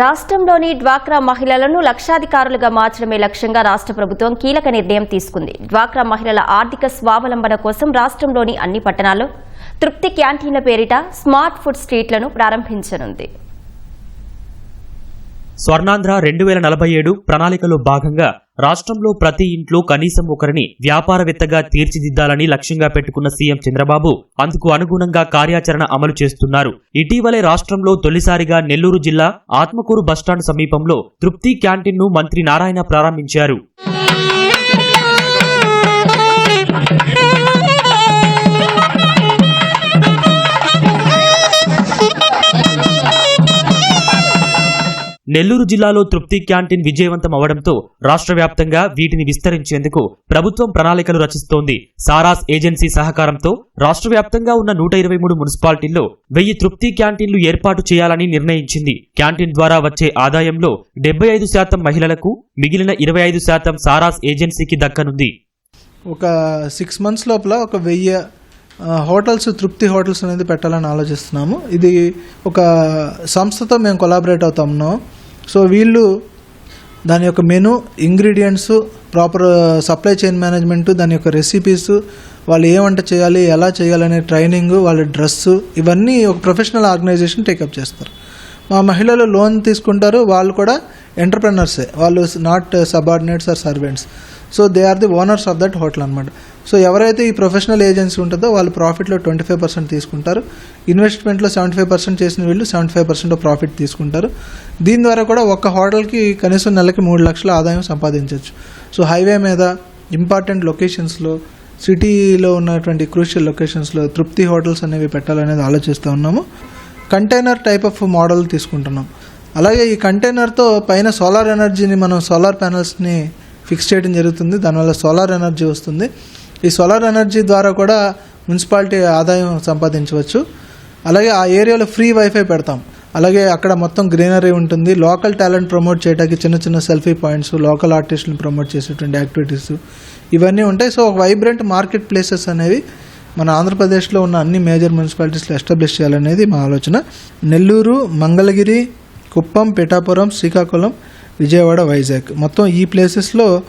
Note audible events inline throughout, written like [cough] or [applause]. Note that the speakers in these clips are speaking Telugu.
రాష్ట్రంలోని డ్వాక్రా మహిళలను లక్షాధికారులుగా మార్చడమే లక్ష్యంగా రాష్ట్ర ప్రభుత్వం కీలక నిర్ణయం తీసుకుంది. డ్వాక్రా మహిళల ఆర్థిక స్వావలంబన కోసం రాష్ట్రంలోని అన్ని పట్టణాల్లో తృప్తి క్యాంటీన్ల పేరిట స్మార్ట్ ఫుడ్ స్ట్రీట్లను ప్రారంభించనుంది. స్వర్ణాంధ్ర రెండు వేల నలభై ఏడు ప్రణాళికలో భాగంగా రాష్ట్రంలో ప్రతి ఇంట్లో కనీసం ఒకరిని వ్యాపారవేత్తగా తీర్చిదిద్దాలని లక్ష్యంగా పెట్టుకున్న సీఎం చంద్రబాబు అందుకు అనుగుణంగా కార్యాచరణ అమలు చేస్తున్నారు. ఇటీవలే రాష్ట్రంలో తొలిసారిగా నెల్లూరు జిల్లా ఆత్మకూరు బస్టాండ్ సమీపంలో తృప్తి క్యాంటీన్ను మంత్రి నారాయణ ప్రారంభించారు. [laughs] నెల్లూరు జిల్లాలో తృప్తి క్యాంటీన్ విజయవంతం అవడంతో రాష్ట్ర వ్యాప్తంగా వీటిని విస్తరించేందుకు ప్రభుత్వం ప్రణాళికలు రచిస్తోంది. సారాస్ ఏజెన్సీ సహకారంతో రాష్ట్ర వ్యాప్తంగా ఉన్న నూట ఇరవై మూడు మున్సిపాలిటీల్లో వెయ్యి తృప్తి క్యాంటీన్లు ఏర్పాటు చేయాలని నిర్ణయించింది. క్యాంటీన్ ద్వారా వచ్చే ఆదాయంలో డెబ్బై ఐదు శాతం మహిళలకు మిగిలిన ఇరవై ఐదు శాతం సారాస్ ఏజెన్సీకి దక్కనుంది. ఒక సిక్స్ మంత్స్ లోపల ఒక వెయ్యి హోటల్స్ తృప్తి హోటల్స్ అనేది పెట్టాలని ఆలోచిస్తున్నాము. ఇది ఒక సంస్థతో మేము కొలాబరేట్ అవుతున్నాం సో వీళ్ళు దాని యొక్క menu ingredients proper supply chain management దాని యొక్క రెసిపీస్ వాళ్ళు ఏ వంట చేయాలి ఎలా చేయాలనే ట్రైనింగ్ వాళ్ళ డ్రెస్సు ఇవన్నీ ఒక ప్రొఫెషనల్ ఆర్గనైజేషన్ టేకప్ చేస్తారు. మా మహిళలు లోన్ తీసుకుంటారు వాళ్ళు కూడా ఎంటర్ప్రెనర్సే. వాళ్ళు not subordinates or servants. So they are the owners of that hotel అనమాట సో ఎవరైతే ఈ ప్రొఫెషనల్ ఏజెన్సీ ఉంటుందో వాళ్ళు ప్రాఫిట్లో ట్వంటీ ఫైవ్ పర్సెంట్ తీసుకుంటారు. ఇన్వెస్ట్మెంట్లో సెవెంటీ ఫైవ్ పర్సెంట్ చేసిన వీళ్ళు సెవెంటీ ఫైవ్ పర్సెంట్ ప్రాఫిట్ తీసుకుంటారు. దీని ద్వారా కూడా ఒక్క హోటల్కి కనీసం నెలకి మూడు లక్షల ఆదాయం సంపాదించవచ్చు సో హైవే మీద ఇంపార్టెంట్ లొకేషన్స్లో సిటీలో ఉన్నటువంటి క్రూషియల్ లొకేషన్స్లో తృప్తి హోటల్స్ అనేవి పెట్టాలనేది ఆలోచిస్తూ ఉన్నాము. కంటైనర్ టైప్ ఆఫ్ మోడల్ తీసుకుంటున్నాం. అలాగే ఈ కంటైనర్తో పైన సోలార్ ఎనర్జీని మనం సోలార్ ప్యానల్స్ని ఫిక్స్ చేయడం జరుగుతుంది. దానివల్ల సోలార్ ఎనర్జీ వస్తుంది. ఈ సోలార్ ఎనర్జీ ద్వారా కూడా మున్సిపాలిటీ ఆదాయం సంపాదించవచ్చు. అలాగే ఆ ఏరియాలో ఫ్రీ వైఫై పెడతాం. అలాగే అక్కడ మొత్తం గ్రీనరీ ఉంటుంది. లోకల్ టాలెంట్ ప్రమోట్ చేయడానికి చిన్న చిన్న సెల్ఫీ పాయింట్స్ లోకల్ ఆర్టిస్టులను ప్రమోట్ చేసేటువంటి యాక్టివిటీస్ ఇవన్నీ ఉంటాయి. సో ఒక వైబ్రెంట్ మార్కెట్ ప్లేసెస్ అనేవి మన ఆంధ్రప్రదేశ్లో ఉన్న అన్ని మేజర్ మున్సిపాలిటీస్లో ఎస్టాబ్లిష్ చేయాలనేది మా ఆలోచన. నెల్లూరు మంగళగిరి కుప్పం పిఠాపురం శ్రీకాకుళం విజయవాడ వైజాగ్. మొత్తం ఈ ప్లేసెస్లో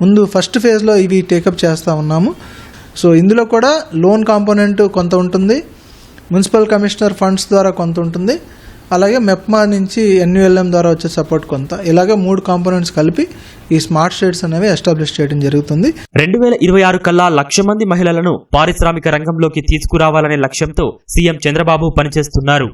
ముందు ఫస్ట్ ఫేజ్లో ఇవి టేకప్ చేస్తూ ఉన్నాము. సో ఇందులో కూడా లోన్ కాంపోనెంట్ కొంత ఉంటుంది. మున్సిపల్ కమిషనర్ ఫండ్స్ ద్వారా కొంత ఉంటుంది. అలాగే మెప్మా నుంచి ఎన్యుఎల్ఎం ద్వారా వచ్చే సపోర్ట్ కొంత. ఇలాగే మూడు కాంపోనెంట్స్ కలిపి ఈ స్మార్ట్ స్టేట్స్ అనేవి ఎస్టాబ్లిష్ చేయడం జరుగుతుంది. రెండు వేల ఇరవై ఆరు కల్లా లక్ష మంది మహిళలను పారిశ్రామిక రంగంలోకి తీసుకురావాలనే లక్ష్యంతో సీఎం చంద్రబాబు పనిచేస్తున్నారు.